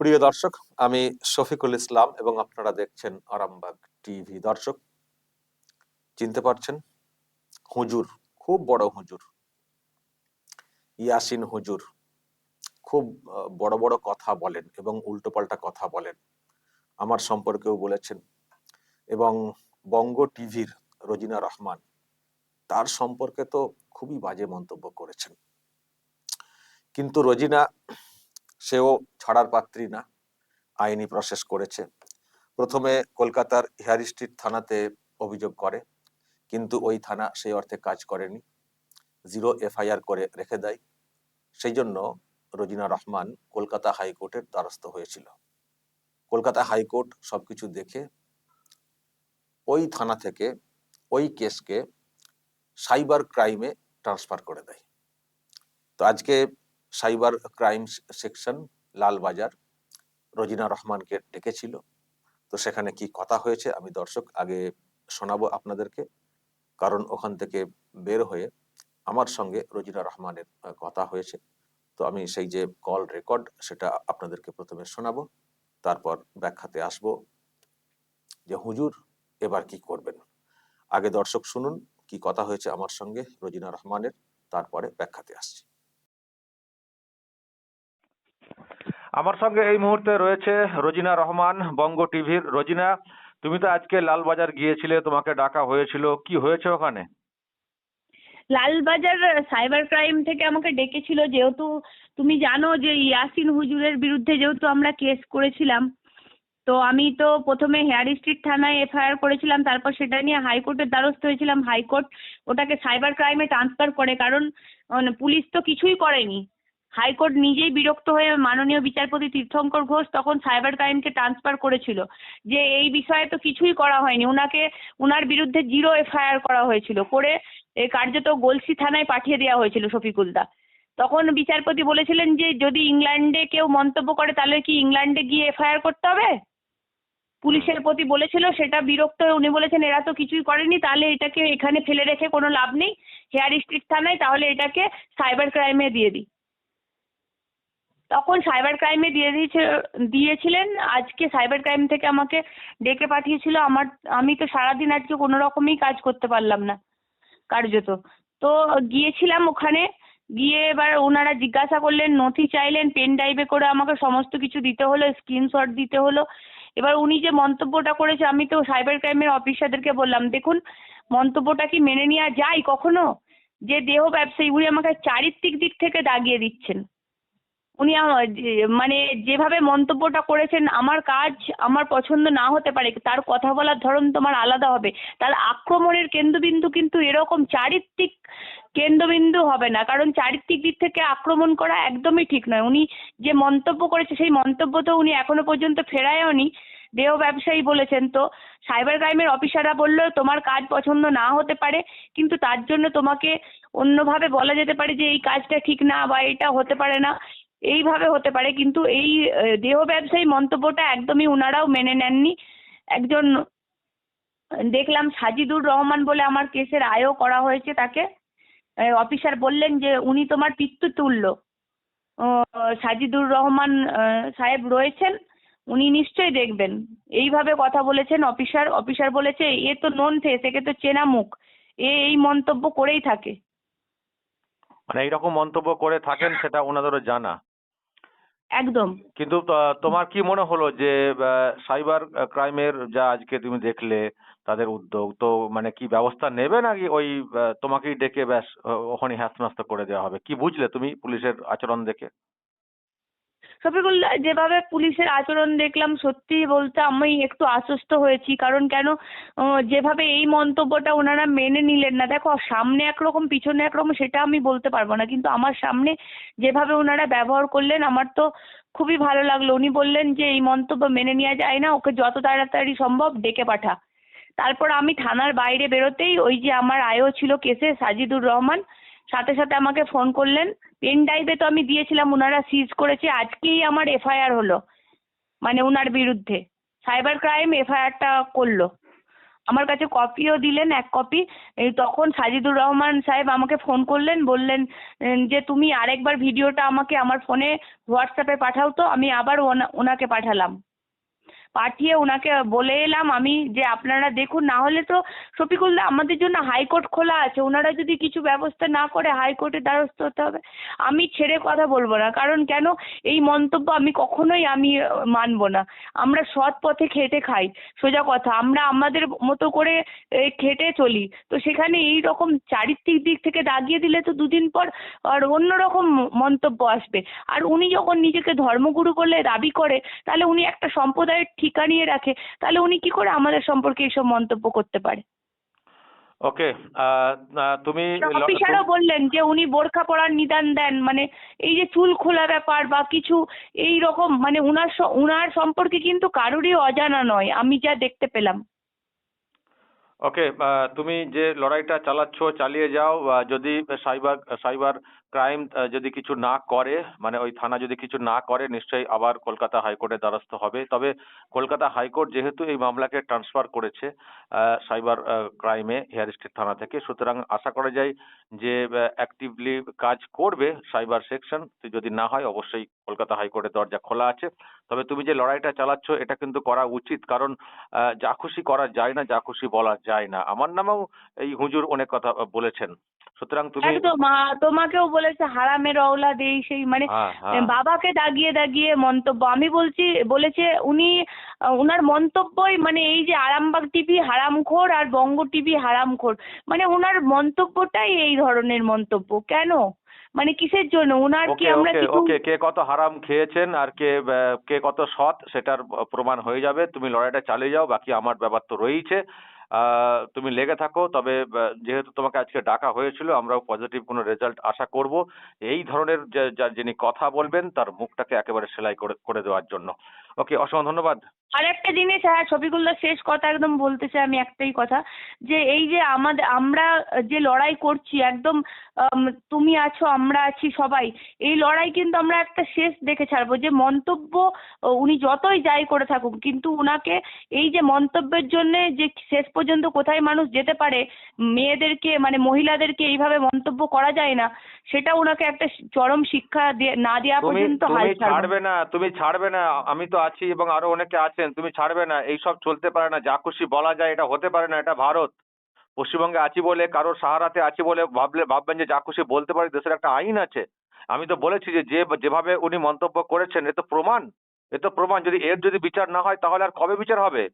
প্রিয় দর্শক, আমি শফিকুল ইসলাম এবং আপনারা দেখছেন আরামবাগ টিভি। দর্শক, চিনতে পারছেন? হুজুর, খুব বড় হুজুর। ইয়াসিন হুজুর, খুব বড় বড় কথা বলেন এবং উল্টোপাল্টা কথা বলেন। আমার সম্পর্কেও বলেছেন এবং বঙ্গ টিভির রজিনা রহমান তার সম্পর্কে তো খুবই বাজে মন্তব্য করেছেন। কিন্তু রোজিনা সেও ছাড়ার পাত্রী না, আইনি প্রসেস করেছে। প্রথমে কলকাতার হেয়ার স্ট্রিট থানাতে অভিযোগ করে, কিন্তু ওই থানা সেই অর্থে কাজ করেনি। জিরো এফআইআর করে রেখে দেয়। সেই জন্য রোজিনা রহমান কলকাতা হাইকোর্টের দ্বারস্থ হয়েছিল। কলকাতা হাইকোর্ট সবকিছু দেখে ওই থানা থেকে ওই কেসকে সাইবার ক্রাইমে ট্রান্সফার করে দেয়। তো আজকে cyber crime section, Lalbazar. Rajina রহমানকে ডেকেছিল। তো সেখানে কি কথা হয়েছে আমি দর্শক আগে শোনাবো আপনাদেরকে। কারণ ওখান থেকে বের হয়ে আমার সঙ্গে রজিনা রহমানের কথা হয়েছে। তো আমি সেই যে কল রেকর্ড সেটা আপনাদেরকে প্রথমে শোনাবো, তারপর ব্যাখ্যাতে আসব যে হুজুর এবার কি করবেন। আগে দর্শক শুনুন কি কথা হয়েছে আমার সঙ্গে রজিনা রহমানের, তারপরে ব্যাখ্যাতে আসছি। আমার সঙ্গে এই মুহূর্তে রয়েছে রোজিনা রহমান, বঙ্গ টিভির। রোজিনা, তুমি তো আজকে লালবাজার গিয়েছিলে, তোমাকে ডাকা হয়েছিল। কি হয়েছে ওখানে? লালবাজার সাইবার ক্রাইম থেকে আমাকে ডেকেছিল, যেহেতু তুমি জানো যে ইয়াসিন হুজুরের বিরুদ্ধে যেহেতু আমরা কেস করেছিলাম, তো আমি তো প্রথমে হেয়ার স্ট্রিট থানায় এফআইআর করেছিলাম, তারপর সেটা নিয়ে হাইকোর্টের দ্বারস্থ হয়েছিলাম। হাইকোর্ট ওটাকে সাইবার ক্রাইমে ট্রান্সফার করে, কারণ পুলিশ তো কিছুই করেনি। হাইকোর্ট নিজেই বিরক্ত হয়ে মাননীয় বিচারপতি তীর্থঙ্কর ঘোষ তখন সাইবার ক্রাইমকে ট্রান্সফার করেছিল, যে এই বিষয়ে তো কিছুই করা হয়নি। ওনাকে ওনার বিরুদ্ধে জিরো এফআইআর করা হয়েছিল, করে কার্যত গলসি থানায় পাঠিয়ে দেওয়া হয়েছিল শফিকুলদা তখন বিচারপতি বলেছিলেন যে, যদি ইংল্যান্ডে কেউ মন্তব্য করে, তাহলে কি ইংল্যান্ডে গিয়ে এফআইআর করতে হবে? পুলিশের প্রতি বলেছিল, সেটা বিরক্ত হয়ে উনি বলেছেন, এরা তো কিছুই করেনি, তাহলে এটাকে এখানে ফেলে রেখে কোনো লাভ নেই। হেয়ার স্ট্রিট থানায় তাহলে এটাকে সাইবার ক্রাইমে দিয়ে দিই। তখন সাইবার ক্রাইমে দিয়ে দিয়েছে, দিয়েছিলেন। আজকে সাইবার ক্রাইম থেকে আমাকে ডেকে পাঠিয়েছিল। আমার, আমি তো সারাদিন আজকে কোনো রকমই কাজ করতে পারলাম না, কার্যত। তো গিয়েছিলাম ওখানে, গিয়ে এবার ওনারা জিজ্ঞাসা করলেন, নথি চাইলেন পেন ড্রাইভে করে আমাকে সমস্ত কিছু দিতে হলো স্ক্রিনশট দিতে হলো। এবার উনি যে মন্তব্যটা করেছে, আমি তো সাইবার ক্রাইমের অফিসারদেরকে বললাম, দেখুন, মন্তব্যটা কি মেনে নেওয়া যায় কখনো? যে দেহ ব্যবসায়ী, উনি আমাকে চারিত্রিক দিক থেকে দাগিয়ে দিচ্ছেন। উনি মানে যেভাবে মন্তব্যটা করেছেন, আমার কাজ আমার পছন্দ না হতে পারে, তার কথা বলার ধরন তোমার আলাদা হবে। তার আক্রমণের কেন্দ্রবিন্দু কিন্তু এরকম চারিত্রিক কেন্দ্রবিন্দু হবে না, কারণ চারিত্রিক দিক থেকে আক্রমণ করা একদমই ঠিক নয়। উনি যে মন্তব্য করেছে, সেই মন্তব্য তো উনি এখনও পর্যন্ত ফেরায়ওনি দেহ ব্যবসায়ী বলেছেন। তো সাইবার ক্রাইমের অফিসাররা বলল, তোমার কাজ পছন্দ না হতে পারে, কিন্তু তার জন্য তোমাকে অন্যভাবে বলা যেতে পারে যে এই কাজটা ঠিক না বা এটা হতে পারে না। এইভাবে হতে পারে কিন্তু এই দেহ ব্যবসায়ী মন্তব্যটা একদমই উনারাও মেনে নেননি। একজন দেখলাম সাজিদুর রহমান বলে আমার কেসের আয়ও করা হয়েছে তাকে। অফিসার বললেন যে উনি তোমার পিতৃতুল্য। আহ, সাজিদুর রহমান সাহেব রয়েছেন উনি নিশ্চয়ই দেখবেন। এইভাবে কথা বলেছেন অফিসার। অফিসার বলেছে এ তো নন ফেস একে তো চেনা মুখ। এ এই মন্তব্য করেই থাকে। মানে এইরকম মন্তব্য করে থাকেন সেটা ওনাদেরও জানা। একদম। কিন্তু তোমার কি মনে হলো যে সাইবার ক্রাইমের যা আজকে তুমি দেখলে, তাদের উদ্যোগ, তো মানে কি ব্যবস্থা নেবে নাকি ওই তোমাকেই ডেকে ব্যাস ওখানে হ্যাস্ত করে দেওয়া হবে? কি বুঝলে তুমি পুলিশের আচরণ দেখে? শফিকুল্লাহ যেভাবে পুলিশের আচরণ দেখলাম, সত্যি বলতে আমি একটু আশ্বস্ত হয়েছি। কারণ কেন? যেভাবে এই মন্তব্যটা ওনারা মেনে নিলেন না। দেখো, সামনে একরকম, পিছনে একরকম, সেটা আমি বলতে পারব না। কিন্তু আমার সামনে যেভাবে ওনারা ব্যবহার করলেন, আমার তো খুবই ভালো লাগল। উনি বললেন যে, এই মন্তব্য মেনে নেওয়া যায় না, ওকে যত তাড়াতাড়ি সম্ভব ডেকে পাঠা। তারপর আমি থানার বাইরে বেরোতেই ওই যে আমার আয়ও ছিল কেসে, সাজিদুর রহমান, সাথে সাথে আমাকে ফোন করলেন। পেন ড্রাইভে তো আমি দিয়েছিলাম ওনারা সিজ করেছে, আজকেই আমার এফআইআর হলো। মানে ওনার বিরুদ্ধে। সাইবার ক্রাইম এফআইআরটা করল। আমার কাছে কপিও দিলেন, এক কপি এই তখন সাজিদুর রহমান সাহেব আমাকে ফোন করলেন, বললেন যে তুমি আরেকবার ভিডিওটা আমাকে আমার ফোনে হোয়াটসঅ্যাপে পাঠাও তো, আমি আবার ওনা- ওনাকে পাঠালাম। পাঠিয়ে ওনাকে বলে এলাম আমি যে আপনারা দেখুন, না হলে তো শফিকুল্লাহ আমাদের জন্য হাইকোর্ট খোলা আছে, ওনারা যদি কিছু ব্যবস্থা না করে হাইকোর্টের দ্বারস্থ হতে হবে। আমি ছেড়ে কথা বলব না, কারণ কেন? এই মন্তব্য আমি কখনোই আমি মানবো না। আমরা সৎ পথে খেটে খাই, সোজা কথা। আমরা আমাদের মতো করে খেটে চলি। তো সেখানে এই রকম চারিত্রিক দিক থেকে দাগিয়ে দিলে তো দুদিন পর আর অন্যরকম মন্তব্য আসবে। আর উনি যখন নিজেকে ধর্মগুরু বলে দাবি করে, তাহলে উনি একটা সম্প্রদায়ের ঠিকা নিয়ে রাখে তাহলে উনি কি করে আমাদের সম্পর্কে এইসব মন্তব্য করতে পারে? ওকে তুমি অফিসারও বললেন যে উনি বোরখা পরার নিদান দেন মানে এই যে চুল খোলা ব্যাপার বা কিছু এই রকম মানে উনার উনার সম্পর্কে কিন্তু কারোরই অজানা নয় আমি যা দেখতে পেলাম। ওকে তুমি যে লড়াইটা চালাচ্ছ চালিয়ে যাও যদি সাইবার সাইবার ক্রাইম যদি কিছু না করে মানে ওই থানা যদি কিছু না করে, নিশ্চয়ই আবার কলকাতা হাইকোর্টের দ্বারস্থ হবে। তবে কলকাতা হাইকোর্ট যেহেতু এই মামলাকে ট্রান্সফার করেছে সাইবার ক্রাইমে হেয়ার স্ট্রিট থানা থেকে, সুতরাং আশা করা যায় যে অ্যাক্টিভলি কাজ করবে সাইবার সেকশন যদি না হয়, অবশ্যই কলকাতা হাইকোর্টের দরজা খোলা আছে। তবে তুমি যে লড়াইটা চালাচ্ছ, এটা কিন্তু করা উচিত, কারণ যা খুশি করা যায় না, যা খুশি বলা যায় না। আমার নামেও এই হুজুর অনেক কথা বলেছেন। সুতরাং তুমি একদম তোমাকেও বলেছে হারামের রওলা দেই সেই মানে হ্যাঁ হ্যাঁ। বাবাকে দাগিয়ে দাগিয়ে মন্তব্য আমি বলছি বলেছে উনি উনার মন্তব্যই মানে এই যে আরামবাগ টিভি হারামখোর আর বঙ্গ টিভি হারামখোর মানে উনার মন্তব্যটাই এই ধরনের মন্তব্য কেন? মানে কিসের জন্য? উনার কি আমরা ওকে কিছু ওকে কে কত হারাম খেয়েছেন আর কে কে কত সৎ সেটার প্রমাণ হয়ে যাবে তুমি লড়াইটা চালিয়ে যাও বাকি আমার ব্যাপার তো রয়েছে তুমি লেগে থাকো। তবে যেহেতু তোমাকে আজকে ডাকা হয়েছিল, আমরাও পজিটিভ কোনো রেজাল্ট আশা করব। এই ধরনের যিনি কথা বলবেন, তার মুখটাকে একেবারে সেলাই করে করে দেওয়ার জন্য। ওকে অসংখ্য ধন্যবাদ। আর একটা জিনিস হ্যাঁ শফিকুল্লাহ শেষ কথা একদম বলতে চাই আমি একটাই কথা যে এই যে আমাদের আমরা যে লড়াই করছি একদম তুমি আছো আমরা আছি সবাই এই লড়াই কিন্তু আমরা একটা শেষ দেখে ছাড়বো যে মন্তব্য উনি যতই যাই করে থাকুক কিন্তু উনাকে এই যে মন্তব্যের জন্য যে শেষ পর্যন্ত কোথায় মানুষ যেতে পারে মেয়েদেরকে মানে মহিলাদেরকে এইভাবে মন্তব্য করা যায় না সেটা ওনাকে একটা চরম শিক্ষা দিয়ে- না দেওয়া পর্যন্ত হাল ছাড়বে না তুমি ছাড়বে না আমি তো আছি এবং আরও অনেকে আছেন, তুমি ছাড়বে না, এইসব চলতে পারে না, যা খুশি বলা যায় এটা হতে পারে না, এটা ভারত। পশ্চিমবঙ্গে আছি বলে কারোর সাহারাতে আছি বলে ভাবলে, ভাববেন যে যা খুশি বলতে পারে, দেশের একটা আইন আছে। আমি তো বলেছি যে, যেভাবে উনি মন্তব্য করেছেন, এ তো প্রমাণ, এ তো প্রমাণ, যদি এর যদি বিচার না হয় তাহলে আর কবে বিচার হবে?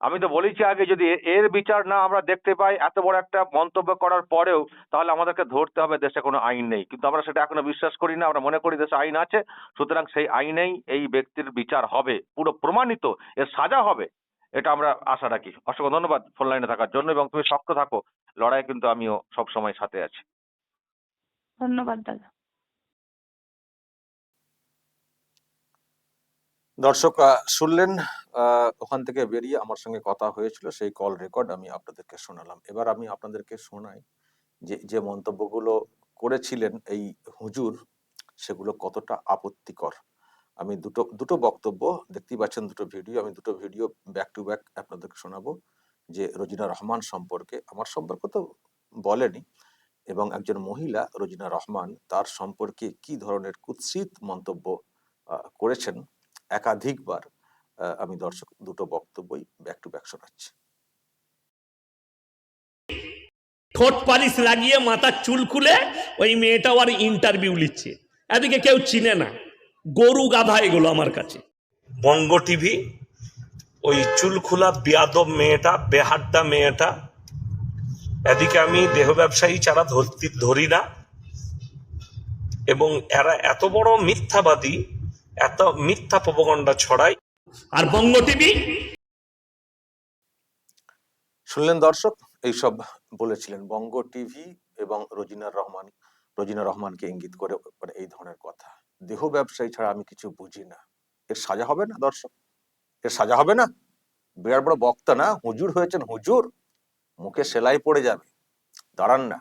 আমি তো বলেছি আগে যদি এর বিচার না আমরা দেখতে পাই, এত বড় একটা মন্তব্য করার পরেও তাহলে আমাদেরকে ধরতে হবে দেশে কোনো আইন নেই। কিন্তু আমরা সেটা এখনও বিশ্বাস করি না, আমরা মনে করি দেশে আইন আছে, সুতরাং সেই আইনেই এই ব্যক্তির বিচার হবে, পুরো প্রমাণিত, এর সাজা হবে, এটা আমরা আশা রাখি। অসংখ্য ধন্যবাদ ফোন লাইনে থাকার জন্য, এবং তুমি শক্ত থাকো লড়াই কিন্তু আমিও সব সময় সাথে আছি। ধন্যবাদ দাদা। দর্শক শুনলেন ওখান থেকে বেরিয়ে আমার সঙ্গে কথা হয়েছিল, সেই কল রেকর্ড আমি আপনাদেরকে শোনালাম। এবার আমি আপনাদেরকে শোনাই যে যে মন্তব্যগুলো করেছিলেন এই হুজুর, সেগুলো কতটা আপত্তিকর। আমি দুটো দুটো বক্তব্য, দেখতেই পাচ্ছেন দুটো ভিডিও, আমি দুটো ভিডিও ব্যাক টু ব্যাক আপনাদেরকে শোনাবো যে রোজিনা রহমান সম্পর্কে। আমার সম্পর্ক তো বলেনি এবং একজন মহিলা রোজিনা রহমান, তার সম্পর্কে কি ধরনের কুৎসিত মন্তব্য করেছেন একাধিকবার আহ, আমি দর্শক দুটো বক্তব্যই ব্যাক টু ব্যাক শোনাচ্ছি। ঠোঁট পালিশ লাগিয়ে মাথার চুল খুলে ওই মেয়েটাও আর ইন্টারভিউ নিচ্ছে। এদিকে কেউ চিনে না। গরু গাধা এগুলো আমার কাছে। বঙ্গ টিভি ওই চুল খোলা বিয়াদব মেয়েটা বেহাড্ডা মেয়েটা এদিকে আমি দেহ ব্যবসায়ী ছাড়া ধরি না। এবং এরা এত বড় মিথ্যাবাদী এত মিথ্যা প্রবগণ্ডা ছড়ায় আর বঙ্গ টিভি? শুনলেন দর্শক এইসব বলেছিলেন বঙ্গ টিভি এবং রোজিনার রহমান রোজিনা রহমানকে ইঙ্গিত করে মানে এই ধরনের কথা। দেহ ব্যবসায়ী ছাড়া আমি কিছু বুঝি না। এর সাজা হবে না দর্শক? এর সাজা হবে না? বিরাট বড় বক্তা না? হুজুর হয়েছেন হুজুর? মুখে সেলাই পড়ে যাবে। দাঁড়ান না।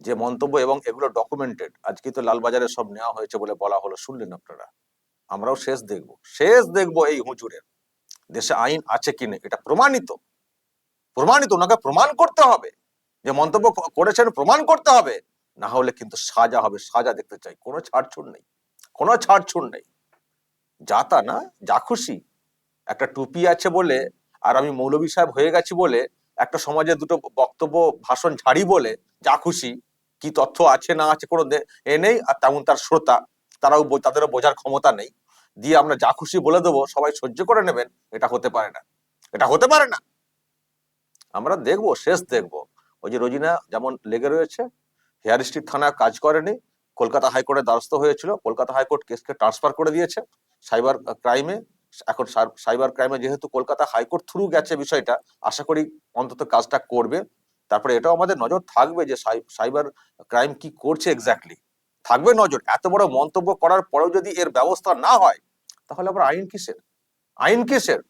যে মন্তব্য এবং এগুলো ডকুমেন্টেড আজকে তো লালবাজারে সব নেওয়া হয়েছে বলে বলা হলো। শুনলেন আপনারা? আমরাও শেষ দেখব। শেষ দেখব এই হুজুরের দেশে আইন আছে কিনা এটা প্রমাণিত। প্রমাণিত, ওনাকে প্রমাণ করতে হবে। যে মন্তব্য করেছেন, প্রমাণ করতে হবে। না হলে কিন্তু সাজা হবে, সাজা দেখতে চাই। কোনো ছাড়ছুড় নেই। কোনো ছাড়ছুড় নেই। যা তা না, যা খুশি। একটা টুপি আছে বলে, আর আমি মৌলবী সাহেব হয়ে গেছি বলে, একটা সমাজে দুটো বক্তব্য, ভাষণ ঝাড়ি বলে, যা খুশি। কি তথ্য আছে, না আছে কোনো এ নেই, আর তেমন তার শ্রোতা। তারাও তাদেরও বোঝার ক্ষমতা নেই। দিয়ে আমরা যা খুশি বলে দেবো, সবাই সহ্য করে নেবেন, এটা হতে পারে না। এটা হতে পারে না। আমরা দেখব, শেষ দেখব। ওই যে রোজিনা যেমন লেগে রয়েছে, হেয়ার স্ট্রিট থানা কাজ করেনি। কলকাতা হাইকোর্টের দ্বারস্থ হয়েছিল। কলকাতা হাইকোর্ট কেসকে ট্রান্সফার করে দিয়েছে সাইবার ক্রাইমে। এখন সাইবার ক্রাইমে যেহেতু কলকাতা হাইকোর্ট থ্রু গেছে বিষয়টা, আশা করি অন্তত কাজটা করবে। তারপরে এটাও আমাদের নজর থাকবে যে সাই- সাইবার ক্রাইম কি করছে এক্স্যাক্টলি থাকবে নজর, এত বড় মন্তব্য করার পরেও যদি এর ব্যবস্থা না হয়, তাহলে আবার আইন কিসের? আইন কিসের?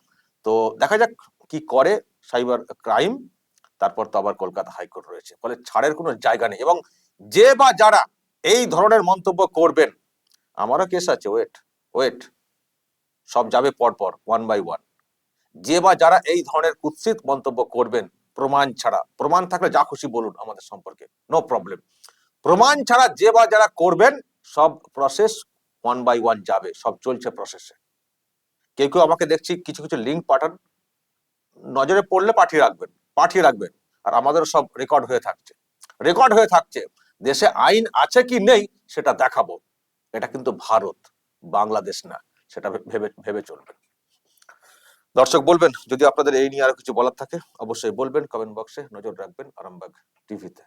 তো দেখা যাক কি করে সাইবার ক্রাইম, তারপর তো আবার কলকাতা হাইকোর্ট রয়েছে। ফলে ছাড়ের কোনো জায়গা নেই এবং যে বা যারা এই ধরনের মন্তব্য করবেন, আমারও কেস আছে ওয়েট ওয়েট সব যাবে পরপর ওয়ান বাই ওয়ান যে বা যারা এই ধরনের কুৎসিত মন্তব্য করবেন, প্রমাণ ছাড়া, প্রমাণ থাকলে যা খুশি বলুন আমাদের সম্পর্কে নো প্রবলেম প্রমাণ ছাড়া যে বা যারা করবেন, সব প্রসেস ওয়ান বাই ওয়ান যাবে, সব চলছে প্রসেসে কেউ কেউ আমাকে দেখছি কিছু কিছু লিঙ্ক পাঠান, নজরে পড়লে পাঠিয়ে রাখবেন পাঠিয়ে রাখবেন, আর আমাদের সব রেকর্ড হয়ে থাকছে। রেকর্ড হয়ে থাকছে, দেশে আইন আছে কি নেই সেটা দেখাবো। এটা কিন্তু ভারত, বাংলাদেশ না, সেটা ভেবে ভেবে চলবেন দর্শক বলবেন, যদি আপনাদের এই নিয়ে আরও কিছু বলার থাকে, অবশ্যই বলবেন কমেন্ট বক্সে নজর রাখবেন, আরামবাগ টিভিতে